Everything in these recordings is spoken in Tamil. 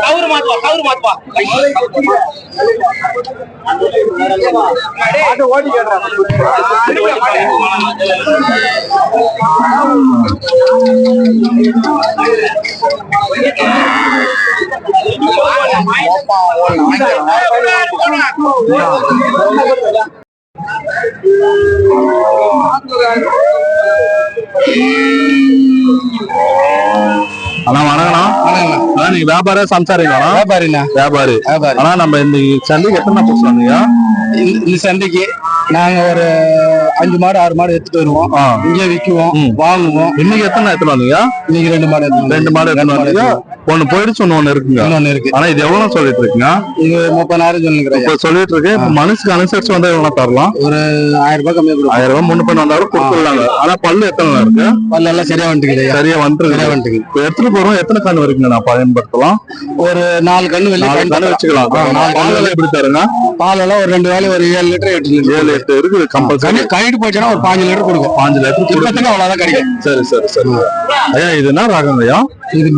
கவுரு மாத்துவா கவுரு மாத்துவா ஓடி கேடுறாங்க அண்ணா வணக்கண்ணா அண்ணா நீங்க வியாபார சம்சாரிங்களா? வியாபாரிண்ணா. வியாபாரி. வியாபாரி. ஆனா நம்ம இந்த சந்தைக்கு எத்தனை புதுசு வந்தீங்க? இந்த சந்தைக்கு நாங்க ஒரு அஞ்சு மாடு ஆறு மாடு எடுத்துட்டு வருவோம். இங்கே விக்குவோம். வாங்குவோம். இன்னைக்கு எத்தனை எடுத்துட்டு வந்தீங்க? இன்னைக்கு ரெண்டு மாடு ரெண்டு மாடு எடுத்துட்டு வந்தீங்க. ஒண்ணு போயிடுச்சு ஒண்ணு ஒண்ணு இருக்குங்க. இன்னொன்னு இருக்கு. ஆனா இது எவ்வளவு சொல்லிட்டு இருக்கீங்க? இது முப்பதாயிரம் சொல்லுங்கிறேன் இப்ப சொல்லிட்டு இருக்கு இப்ப மனசுக்கு அனுசரிச்சு வந்தா எவ்வளவு தரலாம்? ஒரு ஆயிரம் ரூபாய் கம்மியா கொடுக்கும் ஆயிரம் ரூபாய் முன்னு பண்ண வந்தாலும் கொடுத்துடலாங்க. ஆனா பல்லு எத்தனை இருக்கு? பல்ல எல்லாம் சரியா வந்துட்டுக்குது சரியா வந்துருக்கு வந்துட்டுக்குது இப்ப எடுத்துட்டு போறோம். எத்தனை கண்ணு வரைக்கும் நான் பயன்படுத்தலாம். ஒரு நாலு கண்ணு வெளியே கண்ணு வச்சுக்கலாம். எப்படி தருங்க? பால் எல்லாம் ஒரு ரெண்டு வேலை ஒரு ஏழு லிட்டர் எட்டு லிட்டர் ஏழு எட்டு இருக்குது கம்பல்சரி கழிட்டு போச்சுன்னா ஒரு பாஞ்சு லிட்டர் கொடுக்கும். பாஞ்சு லிட்டர் இப்பத்துக்கு அவ்வளவுதான் கிடைக்கும். சரி சரி சரி. ஐயா இது என்ன ராகம் ஐயா? இது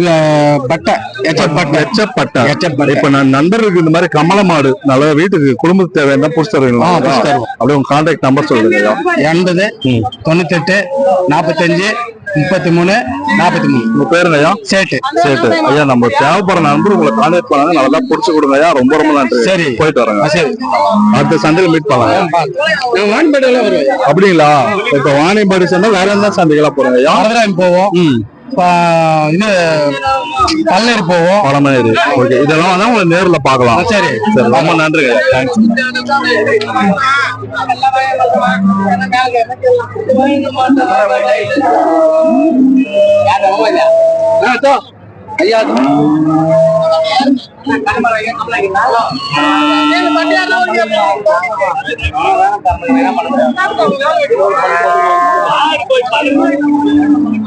பட்டை. எச்சப் பட்டை. எச்சப்பட்டை எச்சப் பட்டை. இப்ப நான் நண்பருக்கு இந்த மாதிரி கமல மாடு. நல்ல வீட்டுக்கு குடும்பத்துக்கு தேவையான புடிச்சு தருவீங்களா. அப்படியே உங்க கான்டாக்ட் நம்பர் சொல்லுங்க ஐயா. எண்பது. தொண்ணூத்தெட்டு நாற்பத்தஞ்சு முப்பத்தி மூணு நாற்பத்தி மூணு. உங்க பேருங்க ஐயா சேட்டு. சேட்டு. ஐயா நம்ம தேவைப்படுற நண்பர் உங்களை கான்டாக்ட் பண்ணாங்க. நல்லா புடிச்சு கொடுங்க ஐயா. ரொம்ப ரொம்ப நன்றி. சரி. போயிட்டு வரேங்க. சரி. அடுத்த சந்தையில் மீட் பண்ணலாம். வருவேன் அப்படிங்களா? இப்ப வாணியம்பாடி சந்தை வேற என்ன சந்தைகளா போறீங்க ஐயா? போவோம். இது பல்லேரி போவோம். பழமேரு ஓகே இதெல்லாம் வந்து உங்களை நேர்ல பார்க்கலாம். சரி. சரி ரொம்ப நன்றிங்க. ஐயா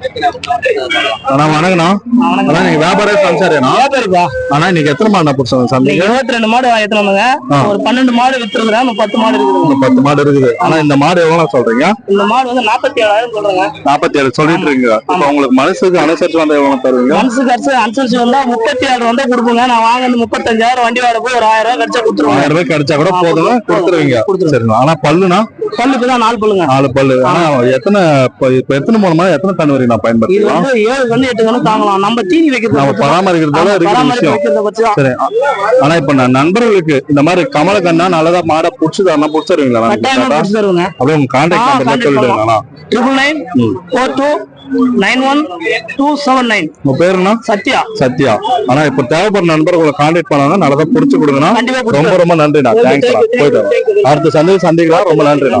அண்ணா வணக்கண்ணா அண்ணா நீங்க வியாபார சம்சாரியா வியாபாரிப்பா? ஆனா இன்னைக்கு எத்தனை மாடு புடிச்சோம் இன்னைக்கு சந்தைக்கு? இருபத்தி ரெண்டு மாடு ஆ. ஒரு பன்னெண்டு மாடு வித்துருக்குறேன் பத்து மாடு இருக்குது. பத்து மாடு இருக்குது. ஆனா இந்த மாடு எவ்வளவு சொல்றீங்க? இந்த மாடு வந்து நாற்பத்தி ஏழாயிரம் சொல்றாங்க. நாற்பத்தி ஏழு சொல்லிட்டு இருக்கீங்க இப்ப உங்களுக்கு மனசுக்கு அனுசரிச்சு வந்தா எவ்வளவு தருவீங்க? மனசுக்கு அரிசி அனுசரிச்சு வந்தா முப்பத்தி ஏழு வந்தா கொடுப்போங்க. நான் வாங்கினது முப்பத்தஞ்சாயிரம் வண்டி வாடகை போய் ஒரு ஆயிரம் ரூபாய் கடிச்சா கொடுத்துருவாங்க ஆயிரம் ரூபாய் கிடைச்சா கூட போதுங்க. கொடுத்துருவீங்க. சரிங்க ஆனா பல்லுனா பல்லுக்கு தான் நாலு பல்லுங்க. நாலு பல்லு. ஆனா எத்தனை இப்ப எத்தனை மூலமா எத்தனை கண் வரைக்கும் நான் பயன்படுத்தலாம் ஏழு கண்ணு எட்டு கண்ணு தாங்கலாம். நம்ம தீனி வைக்கிறது நம்ம பராமரிக்கிறதால இருக்கிற விஷயம். சரி ஆனா இப்ப நான் நண்பர்களுக்கு இந்த மாதிரி கமல கண்ணா நல்லதா மாடை புடிச்சு தரணும் புடிச்சு தருவீங்களா அப்படியே உங்க contact number சொல்லிடுங்களா triple nine. Four two nine one two seven nine உங்க பேருனா சத்யா. சத்யா. ஆனா இப்ப தேவைப்படுற நண்பர் உங்களை கான்டாக்ட் பண்ணாங்க நல்லதா புடிச்சு கொடுங்கண்ணா. ரொம்ப ரொம்ப நன்றிண்ணா. தேங்க்ஸ்ண்ணா போயிட்டு அடுத்த சந்தை சந்திக்கலாம். ரொம்ப நன்றிண்ணா.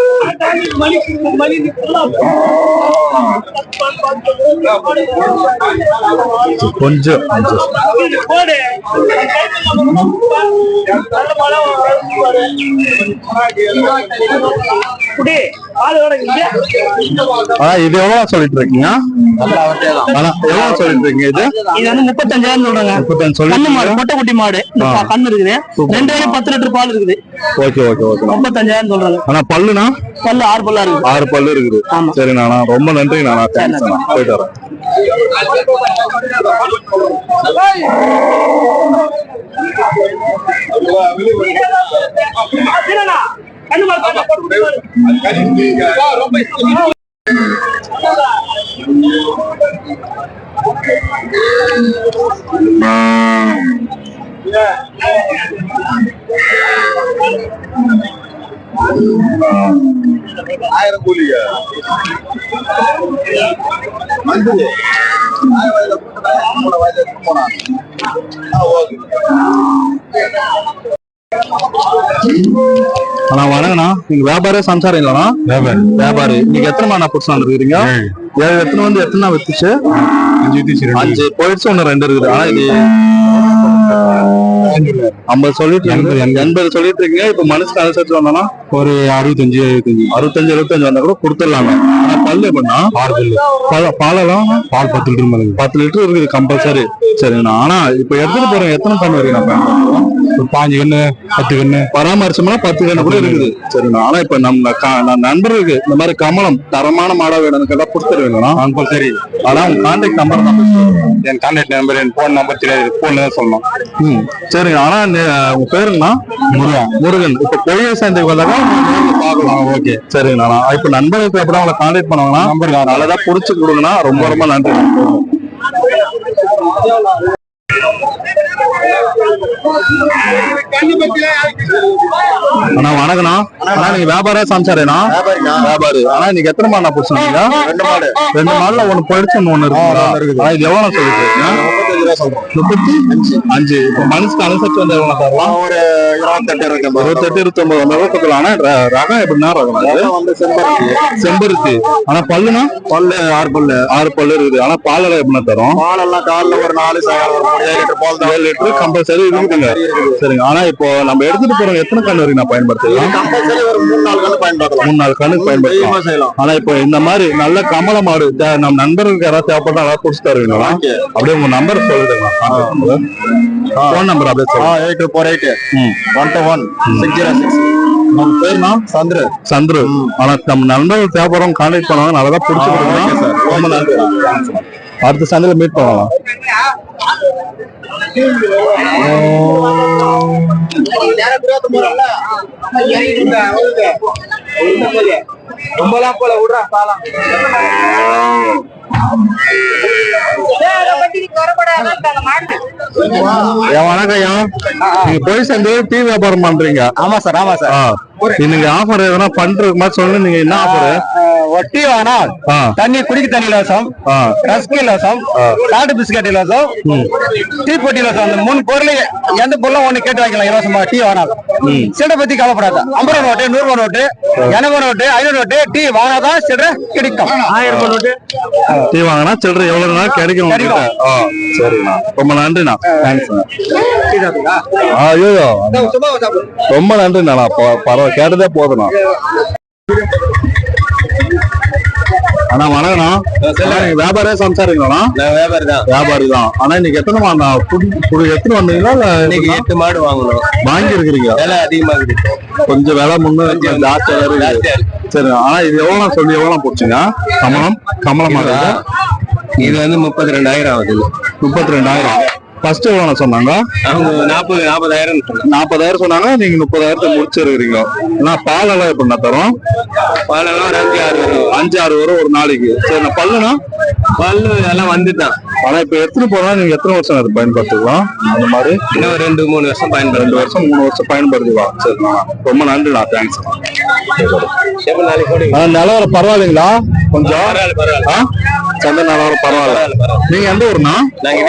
போடு இங்க? ஆனா இது எவ்வளவு சொல்லிட்டு இருக்கீங்க? எவ்வளவு சொல்லிட்டு இருக்கீங்க இது? இது வந்து முப்பத்தஞ்சாயிரம் சொல்றாங்க. முப்பத்தஞ்சு கண்ணு மாடு குட்டி மாடு. கண்ணு இருக்குது. ரெண்டு பத்து லிட்டர் பால் இருக்குது. Okay okay okay. முப்பத்தஞ்சாயிரம் சொல்றாங்க. ஆனா பல்லுனா பல்லு ஆறு பல்லா இருக்குது ஆறு பல்லு இருக்குது ஆமா. சரிண்ணா ரொம்ப நன்றிண்ணா நான் தேங்க்ஸ் போயிட்டு வரேன்? கண்ணு மஞ்சள் போனா அண்ணா வணக்கண்ணா நீங்க வியாபாரம் சம்சாரம் இல்லைண்ணா? வியாபாரி. வியாபாரி. நீங்க எத்தனை மாண்ணா புதுசா வந்துருக்கீங்க ஏழு. எத்தனை வந்து எத்தனை வித்துச்சு? அஞ்சு வித்துச்சு அஞ்சு போயிடுச்சு ஒண்ணு ரெண்டு இருக்குது. ஆனா இது ஐம்பது சொல்லிட்டு எண்பது சொல்லிட்டு இருக்கீங்க. இப்ப மனசுக்கு அனுசரிச்சு வந்தோம்னா? ஒரு அறுபத்தஞ்சு எழுபத்தஞ்சு அறுபத்தஞ்சு எழுபத்தஞ்சு வந்தா கூட கொடுத்துடலாங்க. ஆனா பல்லு எப்படின்னா ஆறு பல்லு. பால் பாலெல்லாம் பால் பத்து லிட்டர் பத்து லிட்டர் இருக்குது கம்பல்சரி. சரிங்கண்ணா. ஆனா இப்ப எடுத்துட்டு போறோம் எத்தனை டன் வரைக்கும் பாஞ்சு கண்ணு பத்து கண்ணு பராமரிச்சோம்னா பத்து கண்ணு கூட இருக்குது. சரிண்ணா. ஆனா இப்ப நம்ம நண்பர்களுக்கு இந்த மாதிரி கமலம் தரமான மாடா வேணும்னு கேட்டா கொடுத்துருவீங்களா கம்பல்சரி ஆனா உங்க கான்டாக்ட் நம்பர் தான். என் கான்டாக்ட் நம்பர் என் போன் நம்பர் தெரியாது. போன்ல தான் சொல்லணும். ம். சரிங்க. ஆனா நீ- உங்க பேருங்கண்ணா? முருகன். முருகன். இப்ப பொய்ய சேர்ந்து வந்தாக்கா பார்க்கலாம். ஓகே. சரிங்கண்ணா. இப்ப நண்பர்களுக்கு எப்படி அவங்களை கான்டாக்ட் பண்ணுவாங்கன்னா நம்பர் நல்லதா புடிச்சு கொடுங்கண்ணா. ரொம்ப ரொம்ப நன்றி அண்ணா வணக்கண்ணா அண்ணா நீங்க வியாபாரம் சம்சாரேண்ணா வியாபாரி. ஆனா நீங்க எத்தனை மாடு பிடிச்சிருக்கீங்க ரெண்டு மாடு. ரெண்டு மாடுல ஒண்ணு போயிடுச்சு ஒண்ணு இருக்கு இது எவ்வளவு சொல்லிட்டு இருக்கீங்க முப்பத்தி? அஞ்சு. இப்போ மனசுக்கு அனுசரிச்சு வந்து எவ்வளவு தரலாம் ஒரு இருபத்தெட்டு இருபத்தெட்டு இருபத்தி ஒன்பது அந்த அளவுக்கு ஆனா ர- ரகம் எப்படின்னா ரகம். அது வந்து செம்பருத்தி. செம்பருத்தி. ஆனா பல்லுனா? பல்லு ஆறு பல்லு. ஆறு பல்லு இருக்குது. ஆனா பால் எல்லாம் எப்படின்னா தரும்? பாலெல்லாம் காலைல ஒரு நாலு ஏழு லிட்டர் பால் ஏழு லிட்டர் கம்பல்சரி இருக்குதுங்க சரிங்க. ஆனா இப்போ நம்ம எடுத்துட்டு போறோம் எத்தனை கண் வரைக்கும் நான் பயன்படுத்தலாம்? கம்பல்சரி ஒரு மூணு நாலு கணக்கு பயன்படுத்தலாம். மூணு நாலு கணக்கு பயன்படுத்தலாம். ஆனா இப்போ இந்த மாதிரி நல்ல கமல மாடு நம்ம நண்பர்களுக்கு யாராவது தேவைப்பட்டா யாராவது புடிச்சு தருவீங்களா? அப்படியே உங்க நம்பர் ஃபோன் நம்பர் அப்படியே eight four eight one two one six zero six உங்க பேர்னா சந்திரு. சந்திரு. ஆனா நம்ம நண்பர்கள் தேவைப்படுறவங்க கான்டாக்ட் பண்ணுவாங்க. நல்லதா புடிச்சு கொடுங்க ரொம்ப நன்றி. அடுத்த சந்தையில மீட் பண்ணலாம். ரொம்பலாம் போல விடுறா பாலாம் வணக்கம் நீங்க போய் சேர்ந்து டீ வியாபாரம் பண்றீங்க. ஆமா சார் ஆமா சார். நீங்க ஆஃபர் எதனா பண்றதுக்கு மாதிரி சொல்லுங்க நீங்க என்ன ஆஃபர் ஒட்டி ஆ தண்ணி குடிக்க தண்ணி இலவசம் ரஸ்க் இலவசம் சாட்டு பிஸ்கட் இலவசம் டீ பொட்டி இலவசம் அந்த மூணு பொருள் எந்த பொருளும் ஒண்ணு கேட்டு வாங்கிக்கலாம் இலவசமா டீ வேணாம் சில்லறை பத்தி கவலைப்படாத. ஐம்பது ரூபா நோட்டு நூறு ரூபா நோட்டு எண்பது நோட்டு ஐநூறு நோட்டு டீ வாங்கினாதான் சில்லறை கிடைக்கும். ஆயிரம் ரூபாய் நோட்டு. டீ வாங்கினா சில்லறை எவ்வளவு நாள் கிடைக்கும் சரிண்ணா. ரொம்ப நன்றிண்ணா. தேங்க்ஸ்ண்ணா ஐயோ ரொம்ப நன்றிண்ணா. நான் கேட்டதே போதுண்ணா அண்ணா வணக்கண்ணா அண்ணா, நீங்க வியாபாரம் சம்சாரிங்களாண்ணா நான் வியாபாரி தான். வியாபாரி தான். ஆனா இன்னைக்கு எத்தனை மாடா புடி எத்தனை வந்தீங்களா இல்ல இன்னைக்கு எட்டு மாடு வாங்கணும். வாங்கி இருக்கிறீங்க விலை அதிகமாகுது. கொஞ்சம் விலை முன்ன ஜாஸ்தியா வேற இருக்கு. சரி ஆனா இது எவ்வளவு சொல்லி எவ்வளவு போச்சுங்க? கமலம் கமலம் இது வந்து முப்பத்தி ரெண்டாயிரம் ஆகுது. முப்பத்தி ரெண்டாயிரம். ஃபர்ஸ்ட் எவ்வளவு சொன்னாங்க. அவங்க நாற்பது நாற்பதாயிரம் நாற்பதாயிரம் சொன்னாங்க நீங்க முப்பதாயிரத்தை முடிச்சிருக்கிறீங்க. ஆனா பால் எல்லாம் எப்படின்னா தரும்? பாலெல்லாம் ஒரு அஞ்சு ஆறு வரும். அஞ்சு ஆறு வரும் ஒரு நாளைக்கு. சரி நான் பல்லுனா பல்லு எல்லாம் வந்துட்டான் ஆனா இப்ப எடுத்துட்டு போனா நீங்க எத்தனை வருஷம் அது பயன்படுத்திக்கலாம்? அந்த மாதிரி? இன்னும் ரெண்டு மூணு வருஷம் ரெண்டு பயன்படுத்தும் வருஷம் மூணு வருஷம் பயன்படுத்திக்கலாம். சரிண்ணா ரொம்ப நன்றிண்ணா தேங்க்ஸ் நிலவரம் பரவாயில்லைங்களா? கொஞ்சம். பரவாயில்ல பரவாயில்ல? சந்தை நிலவரம் பரவாயில்ல. நீங்க எந்த ஊர்னா நாங்க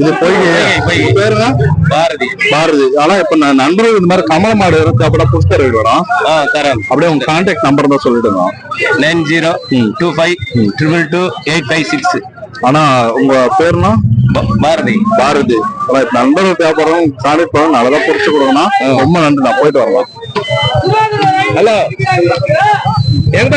இதே போய். பேருங்க பாரதி. பாரதி. ஆனா இப்ப நான் நண்பர்கள் இந்த மாதிரி கமல மாடு இருந்து அப்படியே புடிச்சு தருவீங்களா ஆ தரேன். அப்படியே உங்க கான்டாக்ட் நம்பர் தான் சொல்லிடுங்க nine zero two five triple two eight five six. ஆனா உங்க பேருனா பாரதி. பாரதி. நண்பர்கள் தேவைப்படுறவங்க கான்டாக்ட் பண்ண நல்லதா புடிச்சு கொடுங்கண்ணா. ரொம்ப நன்றி நான் போயிட்டு வரலாம் ஹலோ. எங்க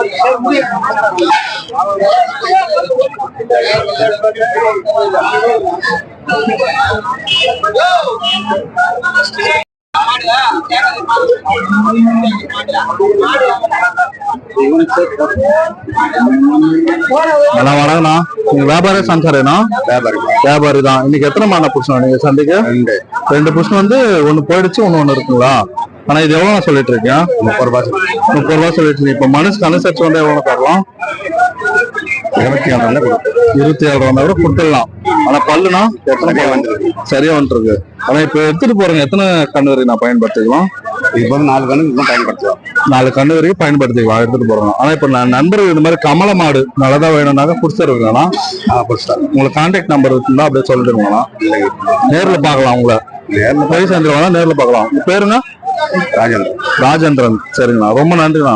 மாடு மாடு அண்ணா வணக்கண்ணா நீங்க வியாபாரி சம்சாரேனா வியாபாரி. வியாபாரி தான் இன்னைக்கு எத்தனை மாடை புடிச்சோம் நீங்க சந்தைக்கு? ரெண்டு. ரெண்டு புடிச்சு வந்து ஒண்ணு போயிடுச்சு ஒண்ணு ஒண்ணு இருக்குங்களா? ஆனா இது எவ்வளவு நான் சொல்லிட்டு இருக்கேன் முப்பது ரூபாய் முப்பது ரூபாய் சொல்லிட்டு இருக்கீங்க. இப்ப மனசுக்கு அனுசரிச்சு வந்து எவ்வளவு தரலாம்? இருபத்தி ஏழு ரூபா இருபத்தி ஏழு ரூபா கூட கொடுத்துடலாம். ஆனா பல்லுனா எத்தனை வந்துருக்கு? சரியா வந்துருக்கு. ஆனா இப்ப எடுத்துட்டு போறவங்க எத்தனை கண்ணு வரைக்கும் நான் பயன்படுத்திக்கலாம்? இப்போ நாலு கணக்கு பயன்படுத்தலாம். நாலு கண்ணு வரைக்கும் பயன்படுத்திக்கலாம். எடுத்துட்டு போறோம் ஆனா இப்ப நான் நண்பர்கள் இந்த மாதிரி கமல மாடு நல்லதா வேணும்னாக்க புடிச்சிருக்கீங்களா உங்களுக்கு கான்டாக்ட் நம்பர் இருந்தா அப்படியே சொல்லிடுங்களா நேர்ல பார்க்கலாம் உங்களை. நேர்ல போய் சேர்ந்துருவாங்க நேர்ல பார்க்கலாம். உங்க பேருங்க ராஜேந்திரன். ராஜேந்திரன். சரிங்கண்ணா. ரொம்ப நன்றிண்ணா.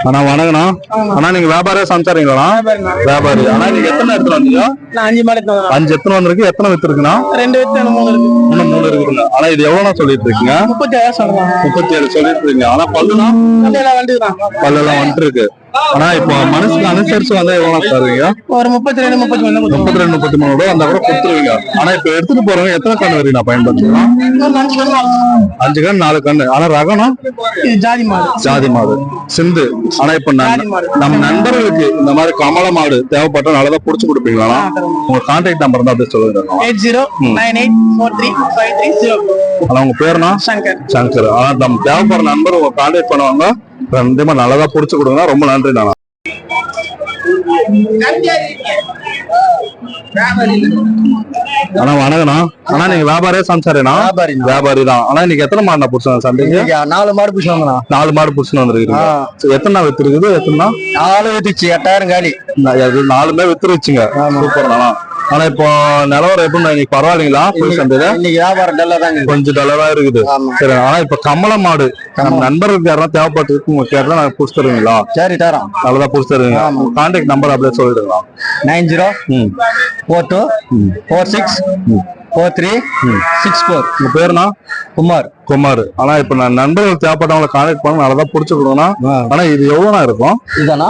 அண்ணா வணக்கண்ணா அண்ணா நீங்க வியாபாரியா சமைச்சாரீங்களா வியாபாரி அண்ணா நீங்க எத்தனை எடுத்துட்டு வந்தீங்க? அஞ்சு மாடு எடுத்து. அஞ்சு எத்தனை வந்திருக்கு? எத்தனை வித்து இருக்குண்ணா? ரெண்டு வித்து மூணு இருக்கு. இன்னும் மூணு இருக்குதுங்க. ஆனா இது எவ்வளவு சொல்லிட்டு இருக்கீங்க? முப்பத்தி ஏழு முப்பத்தி ஏழு சொல்லிட்டு இருக்கீங்க. ஆனா பல்லுனா வண்டிதான் பல்லெல்லாம் வந்துட்டு இருக்கு ஆனா இப்போ மனசுக்கு அனுசரிச்சு வந்தா எவ்வளவு தருவீங்க? ஒரு முப்பத்தி ரெண்டு முப்பத்தி மூணு முப்பத்தி ரெண்டு முப்பத்தி மூணு ரூபா வந்தா கூட கொடுத்துருவீங்க. ஆனா இப்ப எடுத்துட்டு போறவங்க எத்தனை கண்ணு வரைக்கும் நான் பயன்படுத்தலாம் மூணு அஞ்சு கண்ணு. நாலு கண்ணு. ஆனா ரகம்னா? இது ஜாதி மாடு. ஜாதி மாடு. சிந்து. ஆனா இப்ப. நம்ம நண்பர்களுக்கு இந்த மாதிரி கமல மாடு தேவைப்பட்டா நல்லதா புடிச்சு கொடுப்பீங்களா? உங்க கான்டாக்ட் நம்பர் தான் அப்படியே சொல்லுங்க. Eight zero nine eight four three five three zero. ஆனா உங்க பேருனா சங்கர். சங்கர். ஆனா நம்ம தேவைப்படுற நண்பர் உங்க கான்டாக்ட் பண்ணுவாங்க. கண்டிப்பா நல்லதா புடிச்சு கொடுங்க ரொம்ப நன்றி நானா. அண்ணா வணக்கண்ணா அண்ணா நீங்க வியாபாரியா சம்சாரேனா வியாபாரி வியாபாரி தான் ஆனா இன்னைக்கு எத்தனை மாடு புடிச்சாங்க இன்னைக்கு நாலு மாடு பிடிச்சி வாங்கண்ணா நாலு மாடு புடிச்சுன்னு வந்துருக்கீங்க எத்தனை வித்து இருக்குது எத்தனை நாலு வித்துச்சு எட்டாயிரம் காலி. நாலுமே வித்துருச்சுங்க. சூப்பர் ஆனா இப்போ நிலவரம் எப்படி இன்னைக்கு பரவாயில்லைங்களா? போய் சந்தையில? இன்னைக்கு வியாபாரம் டல்லா தாங்க கொஞ்சம் டலரா இருக்குது. சரி ஆனா இப்ப கமல மாடு. நம்ம நண்பர்களுக்கு யாராவது தேவைப்பட்டிருக்கு உங்க கேட்டா நாங்க புடிச்சு தருவீங்களா? சரி தரோம். நல்லதா புடிச்சு தருவீங்க. கான்டாக்ட் நம்பர் அப்படியே சொல்லிடுங்களா nine zero four two four six four three six four. உங்க பேருனா குமார். குமார். ஆனா இப்ப நான் நண்பர்கள் தேவைப்பட்டவங்களை கான்டாக்ட் பண்ண நல்லதா புடிச்சு கொடுக்கணும் ஆனா இது எவ்வளவுனா இருக்கும்? இதானா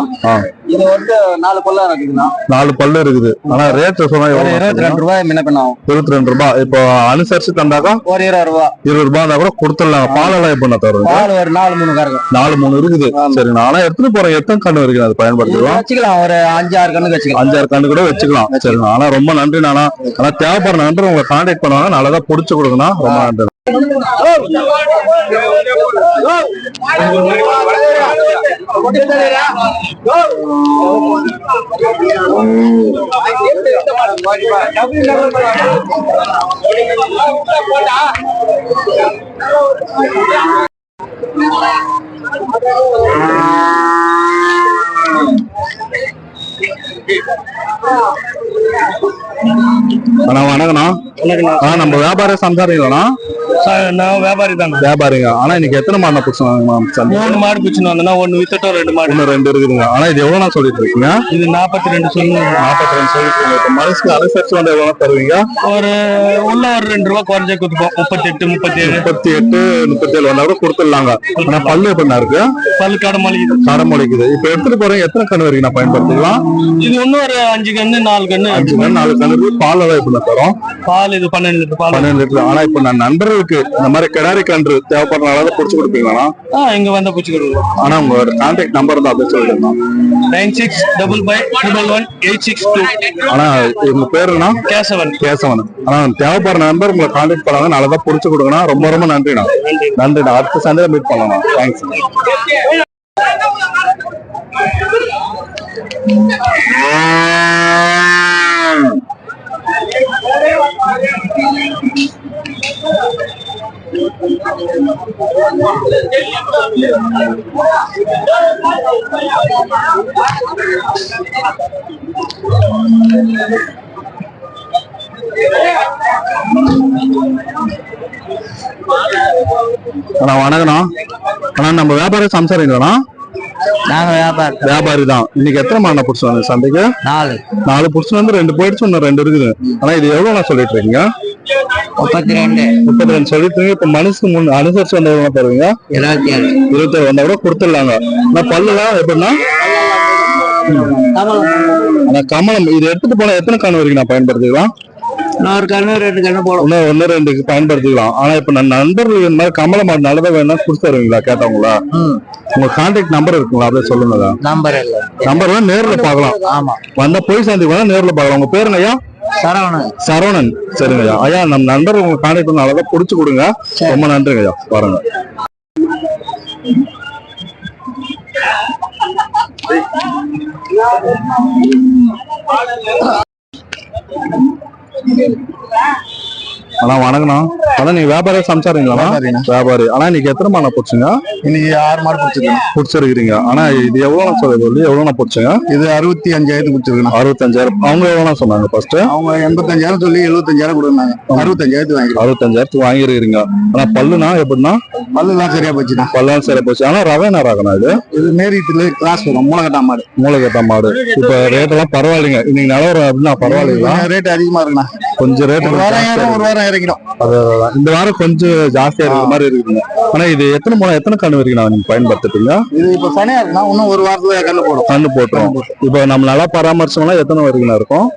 இது வந்து நாலு பல்லா இருக்குதுண்ணா. நாலு பல்லு இருக்குது. ஆனா ரேட் சொன்னா இருபத்தி ரெண்டு ரூபாய் முன்ன பின்ன ஆகும். இருபத்தி ரெண்டு ரூபாய். இப்போ அனுசரிச்சு தந்தாக்கா ஒரு இருபது ரூபா. இருபது ரூபாய் இருந்தா கூட கொடுத்துடலாம் பாலெல்லாம் எப்ப நான் தருவேன்? பால் ஒரு நாலு மூணு கறக்கும். நாலு மூணு இருக்குது. சரி ஆனா எடுத்துட்டு போறேன். எத்தனை கண்ணு வரைக்கும் அது பயன்படுத்திக்கலாம். வச்சுக்கலாம். ஒரு அஞ்சு ஆறு கண்ணுக்கு வச்சுக்கலாம். அஞ்சாறு கண்ணு கூட வச்சுக்கலாம். சரி ஆனா ரொம்ப நன்றி நானா ஆனா தேவைப்படுற நன்றி உங்களை கான்டாக்ட் பண்ணுவாங்க. நல்லதா புடிச்சு கொடுக்கணும். ரொம்ப நன்றி அண்ணா வணக்கண்ணா நம்ம வியாபார சம்சாரிங்களா நான் வியாபாரி தான். வியாபாரிங்க. ஆனா இன்னைக்கு எத்தனை மாடு சந்தை. மூணு மாடு பிடிச்சுன்னு வந்தேன்னா ஒன்னு வித்துட்டோம் ரெண்டு மாடு. ஒண்ணு ரெண்டு இருக்குதுங்க. ஆனா இது எவ்வளவு நான் சொல்லிட்டு இருக்கீங்க? இது நாற்பத்தி ரெண்டு சொல்லு நாற்பத்தி ரெண்டு சொல்லிட்டு இப்ப மனசுக்கு அனுசரிச்சு வந்து எவ்வளவு தருவீங்க? ஒரு உள்ள ஒரு ரெண்டு ரூபா குறைஞ்சே கொடுப்போம். முப்பத்தி எட்டு முப்பத்தி ஏழு முப்பத்தி எட்டு முப்பத்தி ஏழு வந்தா கூட கொடுத்துடலாங்க. ஆனா பல்லு எப்படின்னா இருக்கு? பல்லு காடு மலிக்குது கடை முளைக்குது இப்ப எடுத்துட்டு போறேன் எத்தனை கண்ணு வரைக்கும் நான் பயன்படுத்திக்கலாம்? இது இன்னும் ஒரு அஞ்சு கண்ணு நாலு கண்ணு அஞ்சு கண்ணு நாலு கண்ணு பால் எல்லாம் எப்படி தரோம்? பால் இது பன்னெண்டு லிட்டர் பால். பன்னெண்டு லிட்டர். ஆனா இப்ப நான் நண்பர்களுக்கு இந்த மாதிரி கிடாரி கன்று தேவைப்படுற அளவு புடிச்சு கொடுப்பீங்களா? ஆ இங்க வந்த பூச்சி கொடுக்கும் ஆனா உங்களோட கான்டாக்ட் நம்பர் தான் அப்படியே சொல்லிடுங்க nine six double five double one eight six two ஆனா உங்க பேருனா கேசவன். கேசவன். ஆனா தேவைப்படுற நம்பர் உங்களை கான்டாக்ட் பண்ணாங்க நல்லதா புடிச்சு கொடுங்கண்ணா ரொம்ப ரொம்ப நன்றிண்ணா. நன்றிண்ணா. அடுத்த சந்தையில மீட் பண்ணலாம் தேங்க்ஸ் அண்ணா வணக்கண்ணா அண்ணா நம்ம வியாபாரம் சம்சாரிங்களாண்ணா நாங்க வியாபாரம் வியாபாரி தான். இன்னைக்கு எத்தனை மாடை புடிச்சு சந்தைக்கு? நாலு. நாலு புடிச்சு வந்து ரெண்டு போயிடுச்சு இன்னும் ரெண்டு இருக்குது. ஆனா இது எவ்வளவு சொல்லிட்டு இருக்கீங்க? முப்பத்தி ரெண்டு முப்பத்தி ரெண்டு சொல்லிட்டு இப்ப மனசுக்கு முன் அனுசரிச்சு வந்த எவ்வளவு தருவீங்க இருபத்தி ஏழு இருபத்தி ஏழு வந்தா கூட கொடுத்துடலாங்க. ஆனா பல்லுலாம் எப்படின்னா ஆனா கமலம் இது எடுத்துட்டு போனா எத்தனை கண் வரைக்கும் நான் பயன்படுத்திக்கலாம்? இன்னொரு கண்ணு ரெண்டு கண்ணு போடும். இன்னும் ஒன்னு ரெண்டுக்கு பயன்படுத்திக்கலாம். ஆனா இப்ப நான் நண்பர்கள் இந்த மாதிரி கமலம் மாடு நல்லதா வேணா கொடுத்து தருவீங்களா கேட்டவங்களா? உங்க கான்டாக்ட் நம்பர் இருக்குங்களா அப்படியே சொல்லுங்க. நம்பர் இல்ல. நம்பர் தான் நேர்ல பார்க்கலாம். ஆமா. வந்தா போய் சந்தைக்கு வேணா நேர்ல பார்க்கலாம். உங்க பேருங்க ஐயா? சரவணன். சரவணன். சரிங்க ஐயா நம்ம நண்பர் உங்க கான்டாக்ட் பண்ண அழகா புடிச்சு கொடுங்க. ரொம்ப நன்றிங்க ஐயா பாருங்க அண்ணா வணக்கண்ணா அண்ணா நீங்க வியாபாரி சம்சாரிங்களா வியாபாரி. ஆனா இன்னைக்கு எத்தனை மாலை போச்சுங்க? இன்னைக்கு ஆறு மாடு பிடிச்சிருக்கேன் பிடிச்சிருக்கிறீங்க ஆனா இது எவ்வளவு சொல்லுது சொல்லி எவ்வளவு போச்சுங்க? இது அறுபத்தி அஞ்சாயிரத்து பிடிச்சிருக்கேன் அறுபத்தஞ்சாயிரம். அவங்க எவ்வளவு சொன்னாங்க ஃபர்ஸ்ட் அவங்க எண்பத்தஞ்சாயிரம் சொல்லி எழுபத்தஞ்சாயிரம் கொடுத்தாங்க அறுபத்தஞ்சாயிரத்து வாங்கிடுவோம் அறுபத்தஞ்சாயிரத்துக்கு வாங்கிருக்கிறீங்க ஆனா பல்லுனா எப்படின்னா பல்லுலாம் சரியா போச்சுண்ணா. பல்லாம் சரி போச்சு. ஆனா ரவை என்ன ரகண்ணா இது? இது நேரிட்டுல கிளாஸ் வரும். மூலகட்டா மாடு. மூளைக்கட்ட மாடு. இப்ப ரேட் எல்லாம் பரவாயில்லைங்க. இன்னைக்கு நிலவரம் அப்படின்னா பரவாயில்லைங்களா? ரேட் அதிகமா இருக்குண்ணா. கொஞ்சம் ரேட் ஒரு வாரம் ஏறும் ஒரு வாரம் இறங்கிடும் இந்த வாரம் கொஞ்சம் ஜாஸ்தியா இருக்கிற மாதிரி இருக்குங்க ஆனா இது எத்தனை மூலம் எத்தனை கண்ணு வரைக்கும் நான் நீங்க பயன்படுத்திட்டீங்க இது இப்ப சனியா இருக்குன்னா இன்னும் ஒரு வாரத்துல கண்ணு போடும். கண்ணு போட்டுரும். இப்போ நம்ம நல்லா பராமரிச்சோம்னா எத்தனை வரைக்கும் இருக்கும்?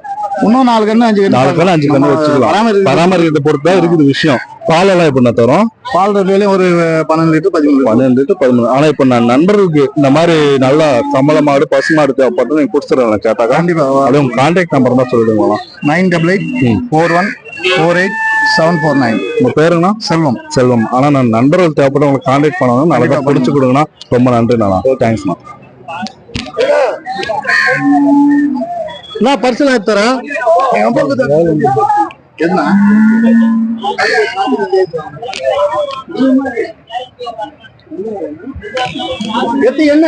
இன்னும் நாலு கண்ணு அஞ்சு கண்ணு நாலு கண்ணு அஞ்சு கண்ணு வச்சுக்கலாம். பராமரி பராமரிக்கிறத பொறுத்து தான் இருக்குது விஷயம். பால் எல்லாம் எப்படின்னா தரும்? பால் ரேட்லயும் ஒரு பன்னெண்டு லிட்டர் பதிமூணு பன்னெண்டு லிட்டர் பதிமூணு. ஆனா இப்ப நான் நண்பர்களுக்கு இந்த மாதிரி நல்லா கமல மாடு பசு மாடு தேவைப்பட்டு நீங்க கொடுத்துருவேன் கேட்டாக்கா. கண்டிப்பா. அது உங்க கான்டாக்ட் நம்பர் தான் சொல்லிடுங்களா nine double eight. Four one four eight seven four nine உங்க பேருங்கண்ணா? செல்வம். செல்வம். ஆனா நான் நண்பர்கள் தேவைப்பட்டு உங்களுக்கு கான்டாக்ட் பண்ணணும் நல்லா பிடிச்சு கொடுங்கண்ணா. ரொம்ப நன்றிண்ணா தேங்க்ஸ்ண்ணா நான் பர்சனல் எடுத்துறேன் என்ன எத்து என்ன?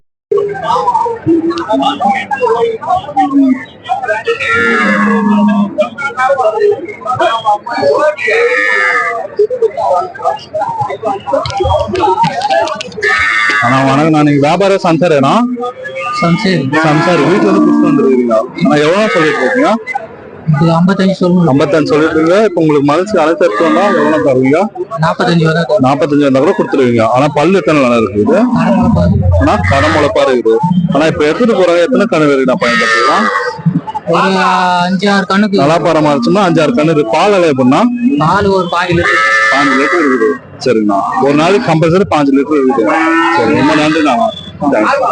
ஆனா வணக்கம் நான் நீங்க வியாபார சம்சாரேனா சம்சேர் சம்சாரி வீட்டுல இருந்து புடிச்சு வந்துருக்கீங்க நான் எவ்வளவு சொல்லிட்டு இருக்கீங்க இது ஐம்பத்தஞ்சு சொல்லணும் ஐம்பத்தஞ்சு இப்ப உங்களுக்கு மனசுக்கு அனுசரிச்சு வந்தா எவ்வளவு தருவீங்க. நாற்பத்தஞ்சு வரை நாற்பத்தஞ்சு வந்தா கூட கொடுத்துருவீங்க. ஆனா பல்லு எத்தனை வேலை இருக்குது ஆனா கடன் முளைப்பா இருக்குது. ஆனா இப்ப எடுத்துட்டு போறாங்க எத்தனை கணு வரைக்கும் நான் பயன்படுத்திக்கலாம் ஒரு அஞ்சு ஆறு கண்ணுக்கு நல்லா பராமரிச்சோம்னா அஞ்சாறு கண்ணு இருக்கு. பால் எல்லாம் எப்படின்னா? பால் ஒரு பாஞ்சு லிட்டர். பாஞ்சு லிட்டர் இருக்குது. சரிங்கண்ணா. ஒரு நாளைக்கு கம்பல்சரி பாஞ்சு லிட்டர் இருக்குது. சரி ரொம்ப நன்றிண்ணா. Thanks.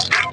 Hey!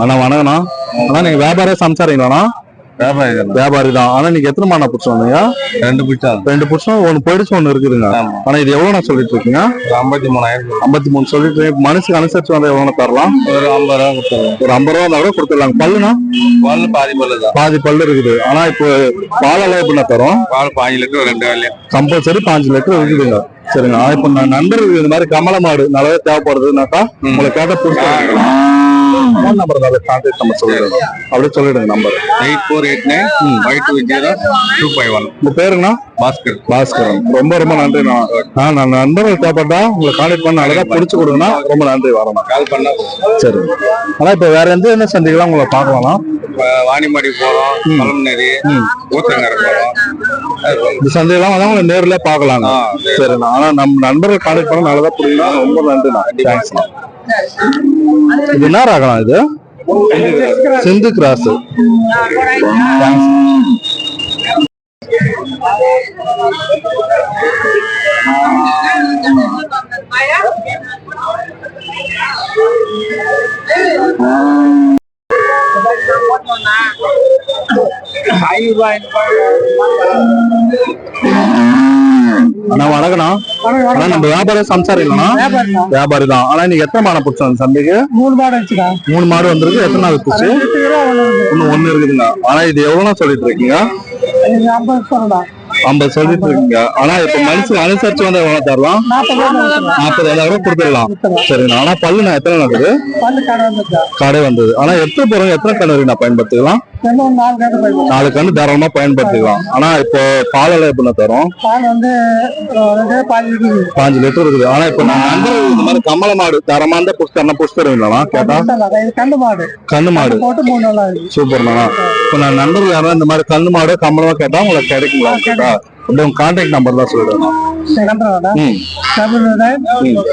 அண்ணா வணக்கண்ணா அண்ணா நீங்க வியாபார சம்சாரிங்களாண்ணா வியாபாரி வியாபாரி தான். ஆனா நீங்க எத்தனை மாடா புடிச்சு வந்தீங்க? ரெண்டு பிடிச்சா. ரெண்டு புடிச்சும் ஒண்ணு போயிடுச்சு ஒண்ணு இருக்குதுங்க. ஆனா இது எவ்வளவு சொல்லிட்டு இருக்கீங்க? ஐம்பத்தி மூணாயிரம் ஐம்பத்தி மூணு சொல்லிட்டு. மனசுக்கு அனுசரிச்சு வந்தா எவ்வளவு தரலாம்? ஒரு ஐம்பது ரூபா கொடுத்தாங்க ஒரு ஐம்பது ரூபா இருந்தா கூட கொடுத்துடலாங்க. பல்லுனா? பால் பாதி பல்லு பாதி பல்லு இருக்குது. ஆனா இப்போ பாலெல்லாம் எப்படின்னா தரோம்? பால் பாஞ்சு லிட்டர் ரெண்டு கம்பல்சரி பாஞ்சு லிட்டர் இருக்குதுங்க. சரிங்க. இப்போ நான் நண்பர்களுக்கு இந்த மாதிரி கமல மாடு நல்லாவே தேவைப்படுதுனாக்கா உங்களை கேட்ட புடிச்சு ஃபோன் நம்பர் தான் கான்டாக்ட் நம்பர் சொல்லிடுங்க. அப்படியே சொல்லிடுங்க number eight four eight nine five two zero two five one. உங்க பேருங்கண்ணா? பாஸ்கர். பாஸ்கரன் ரொம்ப ரொம்ப நன்றிண்ணா ஆ, நான் நண்பர்கள் தேவைப்பட்டா உங்களை கான்டாக்ட் பண்ண அழகா பிடிச்சு கொடுங்கண்ணா. ரொம்ப நன்றி வரணும் கால் பண்ணா சரி. ஆனா இப்ப வேற எந்த என்ன சந்தைகள்லாம் உங்களை பார்க்கலாம் இப்போ வாணிமாடி போறோம் பழமநேரி ஊத்தங்கரை போறோம். இந்த சந்தையெல்லாம் வந்து உங்களை நேர்ல பார்க்கலாங்க ஆ, சரிண்ணா. ஆனா நம்ம நண்பர்கள் கான்டாக்ட் பண்ண நல்லதா புரியுங்களா ரொம்ப நன்றிண்ணா. தேங்க்ஸ்ண்ணா இது என்ன ராகலாம் இது? சிந்து கிராஸ். அண்ணா வணக்கண்ணா அண்ணா நம்ம வியாபாரம் சம்சாரம் இல்லைண்ணா வியாபாரி தான். ஆனா நீங்க எத்தனை மாடை பிடிச்சோம் அந்த சந்தைக்கு மூணு மாடு வச்சுக்கா. மூணு மாடு வந்திருக்கு. எத்தனை நாள் பிடிச்சு இன்னும் ஒண்ணு இருக்குதுங்க ஆனா இது எவ்வளவு சொல்லிட்டு இருக்கீங்க? ஐம்பது ஐம்பது சொல்லிட்டு இருக்கீங்க. ஆனா இப்ப மனுஷன் அனுசரிச்சு வந்தா எவ்வளவு தரலாம்? நாற்பதாயிரம் கொடுத்துடலாம். சரிங்க ஆனா பல்லு நான் எத்தனை நடக்குது கடை வந்தது. ஆனா எத்தனை போறவங்க எத்தனை கண்ணு வரைக்கும் நான் பயன்படுத்திக்கலாம். நாலு கண்ணு தாராளமா பயன்படுத்திக்கலாம். ஆனா இப்போ பாலெல்லாம் எப்படி தரோம்? பால் வந்து பால் பாஞ்சு லிட்டர் இருக்குது. ஆனா இப்ப நான் நண்பர்கள் இந்த மாதிரி கமல மாடு தரமா இருந்தா புடிச்சு தரணும் புடிச்சு தருவீங்களா கேட்டா? கண்டு மாடு. கண்ணு மாடு. சூப்பர்ண்ணா. இப்ப நான் நண்பர்கள் யாராவது இந்த மாதிரி கண்ணு மாடு கமலமா கேட்டா உங்களுக்கு கிடைக்குங்களா கேட்டா. உங்க கான்டாக்ட் நம்பர் தான் சொல்லிடுறேன். Number double nine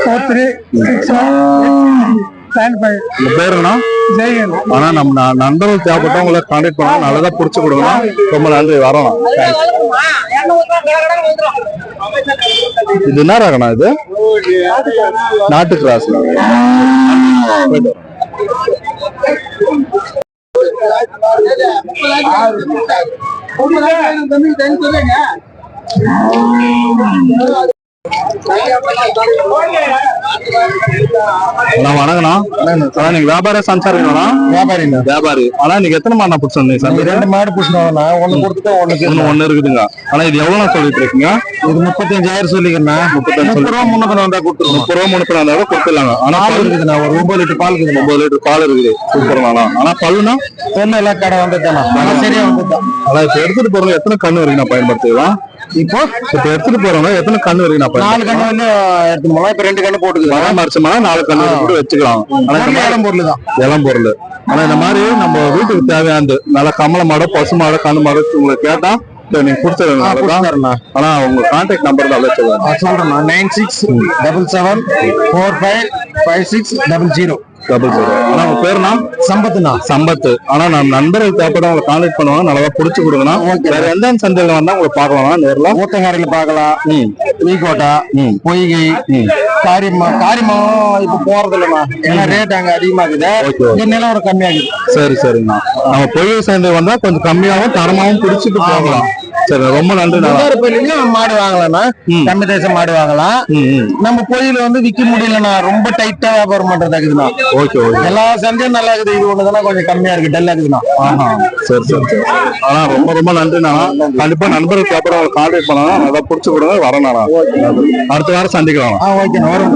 four three six one nine five உங்க பேருண்ணா ஜெயன் ஆனா நம்ம நண்பர்கள் தேவைப்பட்ட உங்களை கான்டாக்ட் பண்ணா நல்லதா புடிச்சு கொடுங்க ரொம்ப நன்றி வரலாம் இது என்ன இது நாட்டு கிராஸ் வணக்கண்ணா நீங்க வியாபார சம்சாரிங்களா வியாபாரி வியாபாரி. ஆனா நீங்க எத்தனை மாடு பிடிச்சு வந்தீங்க சந்தையில ரெண்டு மாடு புடிச்சினா ஒண்ணு கொடுத்துட்டு ஒண்ணு ஒண்ணு இருக்குதுங்க. ஆனா இது எவ்வளவு சொல்லிட்டு இருக்கீங்க? இது முப்பத்தஞ்சாயிரம் சொல்லிக்கிறேன் முப்பத்தஞ்சு முப்பது ரூபா முன்னூத்தி வந்தா கொடுத்துருவோம் முப்பது ரூபா முன்னூத்தி நாலு கொடுத்துடலாங்க. ஆனா பால் இருக்குதுண்ணா. ஒரு ஒன்பது லிட்டர் பால் இருக்குது ஒன்பது லிட்டர் பால் இருக்குது. சூப்பர்ண்ணா ஆனா பல்லுனா பொண்ணு எல்லாம் கடை வந்துட்டானா சரியா வந்துட்டான் ஆனா இப்ப எடுத்துட்டு போறவங்க எத்தனை கண்ணு வரைக்கும் நான் பயன்படுத்திக்கலாம் இப்போ? இப்ப எடுத்துட்டு போறவங்க எத்தனை கண்ணு வரைக்கும் நான் நாலு கண்ணு வந்து எடுத்து போலாம். இப்ப ரெண்டு கண்ணு போட்டுக்குது. பராமரிச்சோம்னா நாலு கண்ணு கூட வச்சுக்கலாம். ஆனா இந்த இடம் பொருள் தான். இளம் பொருள். ஆனா இந்த மாதிரி நம்ம வீட்டுக்கு தேவையானது நல்ல கமல மாடோ பசு மாடோ கண்ணு மாடோ உங்களுக்கு கேட்டா நீங்க கொடுத்துருங்க ஆனா உங்க கான்டாக்ட் நம்பர் தான் சொல்லுங்க சொல்றேன் nine six double seven four five five six double zero. Double zero ஆனா உங்க பேருனா சம்பத்துண்ணா. சம்பத்து. ஆனா நான் நண்பர்கள் தேவைப்பட உங்களை கான்டாக்ட் பண்ணுவாங்க. நல்லா புடிச்சு கொடுங்கண்ணா. வேற எந்த சந்தையில வந்தா உங்களை பார்க்கலாம். நேர்ல. ஊத்தங்காரையில பார்க்கலாம். ம். மீகோட்டா ம். பொய்கை காரியமா காரியமாவும் இப்ப போறது இல்லைண்ணா ஏன்னா ரேட் அங்க அதிகமாகுது. நிலவரம் கம்மியாகுது. சரி சரிங்கண்ணா. நம்ம பொய்கை சந்தை வந்தா கொஞ்சம் கம்மியாவும் தரமாவும் பிடிச்சிட்டு போகலாம். சரி ரொம்ப நன்றி முன்னாடி மாடு வாங்கலாம்னா. கம்மி தேசம் மாடு வாங்கலாம். நம்ம கோயில வந்து விக்க முடியலண்ணா. ரொம்ப டைட்டா வியாபாரம் பண்றதாக்குதுண்ணா ஓகே ஓகே. எல்லா சந்தையும் நல்லா இருக்குது. இது ஒண்ணுதானே கொஞ்சம் கம்மியா இருக்கு. டல்லா இருக்குதுண்ணா. சரி சரி சரி. ஆனா ரொம்ப ரொம்ப நன்றிண்ணா. கண்டிப்பா நண்பர்கள் தேவைப்பட உங்களை கான்டாக்ட் பண்ணலாம். நல்லா புடிச்சு கொடுங்க. வரேண்ணா அடுத்த வாரம் சந்திக்கலாம். ஆ ஓகேண்ணா. வரும்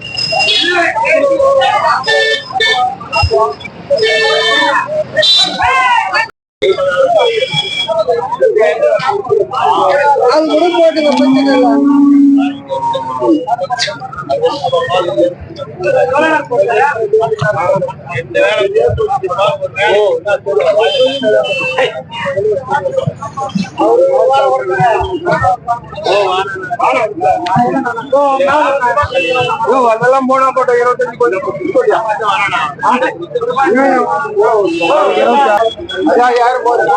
அது கூட போட்டுங்க பிரச்சனை அதெல்லாம் போனா போட்ட இருபத்தஞ்சு கொஞ்சம் யாரும் போதும்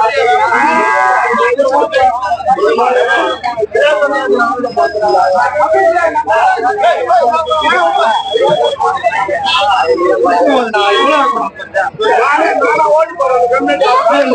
நான் இவ்வளவு ஓடி போறேன்